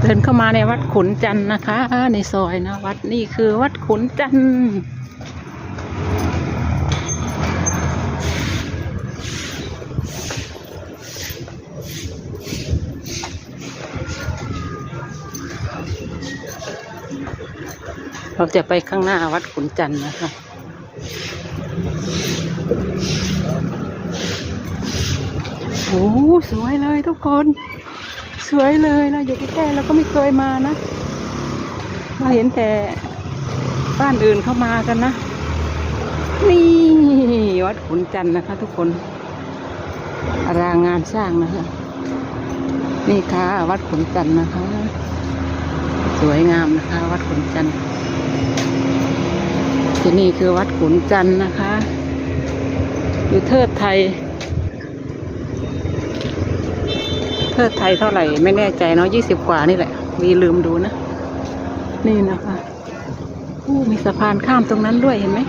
เดินเข้ามาในวัดขุนจันทร์นะคะ ในซอยนะ วัดนี่คือวัดขุนจันทร์เราจะไปข้างหน้าวัดขุนจันทร์นะคะ โอ้สวยเลยทุกคน สวยเลยนะอยู่ใกล้ๆเราก็ไม่เคยมานะเราเห็นแต่บ้านอื่นเข้ามากันนะ นี่วัดขุนจันทร์นะคะ ทุกคนอารางงานสร้างนะคะ นี่ค่ะ วัดขุนจันทร์นะคะ สวยงามนะคะ วัดขุนจันทร์ที่นี่คือวัดขุนจันทร์นะคะ อยู่เทิดไทย เทิดไทยเท่าไหร่ไม่แน่ใจเนาะยี่สิบกว่านี่แหละมีลืมดูนะ นี่นะคะอู้มีสะพานข้ามตรงนั้นด้วยเห็นไหม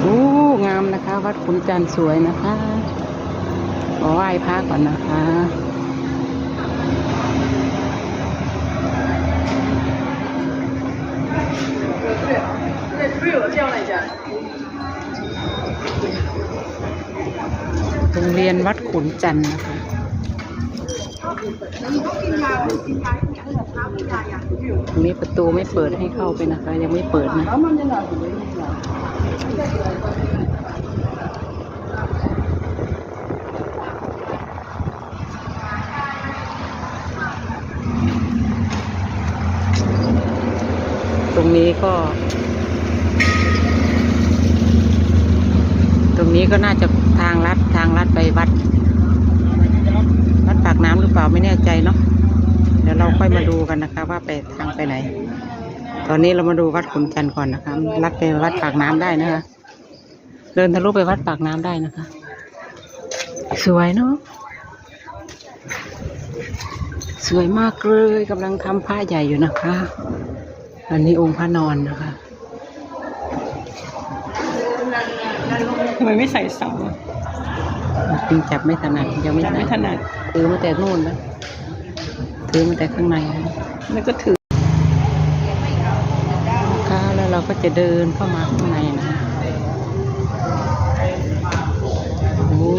โอ้งามนะคะ วัดขุนจันทร์สวยนะคะขอไหว้พระก่อนนะคะ โรงเรียนวัดขุนจันทร์นะคะตรงนี้ประตูไม่เปิดให้เข้าไปนะคะ ยังไม่เปิดนะตรงนี้ก็ ตรงนี้ก็น่าจะ ทางลัดทางลัดไปวัด วัดปากน้ำหรือเปล่าไม่แน่ใจเนาะเดี๋ยวเราค่อยมาดูกันนะคะ ว่าไปทางไปไหน ตอนนี้เรามาดูวัดขุนจันทร์ก่อนนะคะลัดไปวัดปากน้ำได้นะคะ เดินทะลุไปวัดปากน้ำได้นะคะ สวยเนาะสวยมากเลยกำลังทำผ้าใหญ่อยู่นะคะอันนี้องค์พระนอนนะคะทำไมไม่ใส่เสา อะปิงจับไม่ถนัดยังไม่จับไม่ถนัดถือมาแต่นู่นนะถือมาแต่ข้างในนะแล้วก็ถือคะแล้วเราก็จะเดินเข้ามาข้างในนะโอ้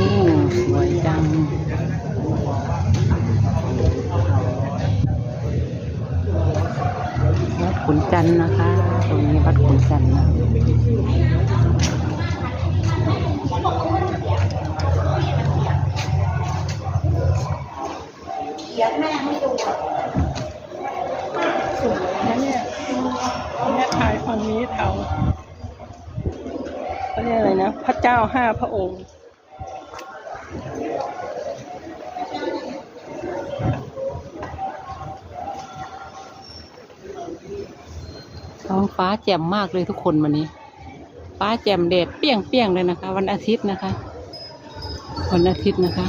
สวยจังวัดขุนจันทร์นะคะ ตรงนี้วัดขุนจันทร์นะ ขียนั่นเนี่ยนะเนี่ยถ่ายฝั่งนี้เทาเขาเรียกอะไรนะ พระเจ้าห้าพระองค์ท้องฟ้าแจ่มมากเลยทุกคนวันนี้ ฟ้าแจ่มแดดเปี้ยงเปี้ยงเลยนะคะ วันอาทิตย์นะคะ วันอาทิตย์นะคะ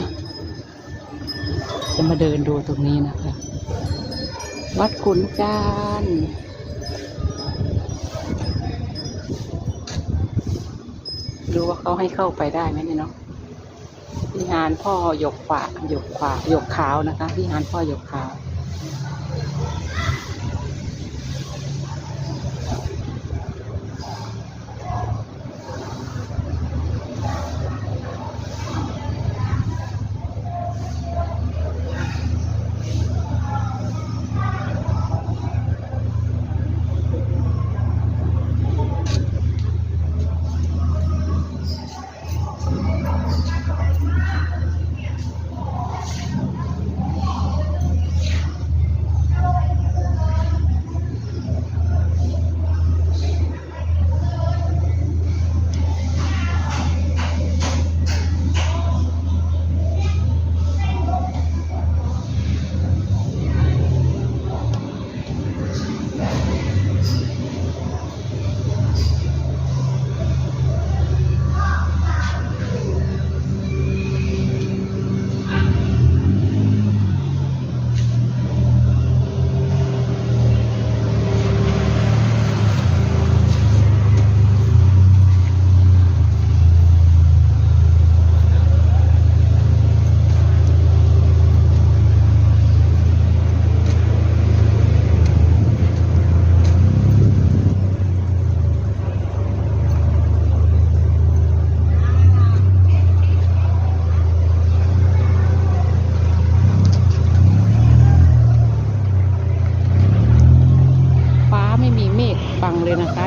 จะมาเดินดูตรงนี้นะคะ วัดขุนจานทร์ดูว่าเขาให้เข้าไปได้ไหมเนี่ยเนาะวิหารพ่อหยกขวาหยกขวาหยกขาวนะคะวิหารพ่อหยกขาว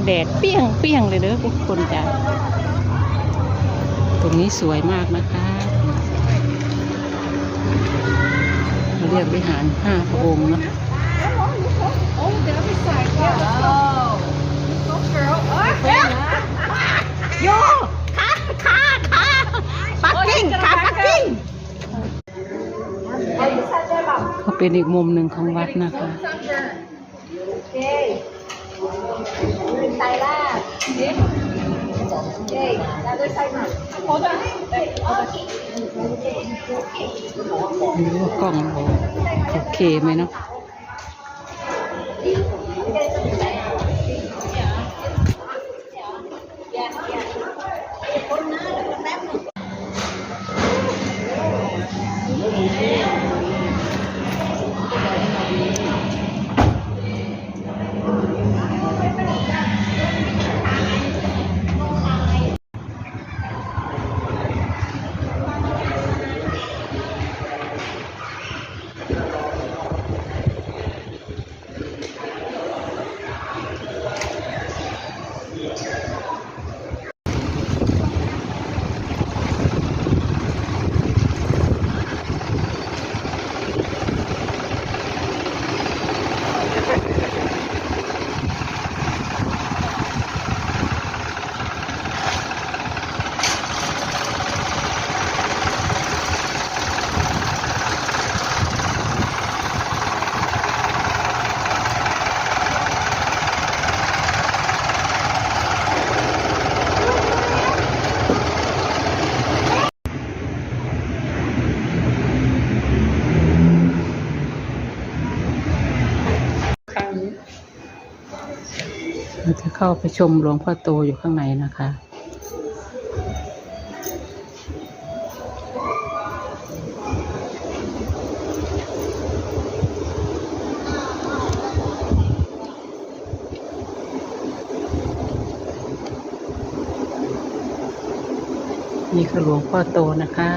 แดดเปี้ยงเปี้ยงเลยเด้อทุกคนจ้ะตรงนี้สวยมากนะคะเรียกวิหารห้าพระองค์เนาะโยขาขาขาปักกิ่งขาปักกิ่งก็เป็นอีกมุมหนึ่งของวัดนะคะ Tay la. Okay, another side now. Hold on. ไม่รู้ว่ากล้องเราโอเคไหมเนาะ นี้เราจะเข้าไปชมหลวงพ่อโตอยู่ข้างในนะคะ นี่คือหลวงพ่อโตนะคะ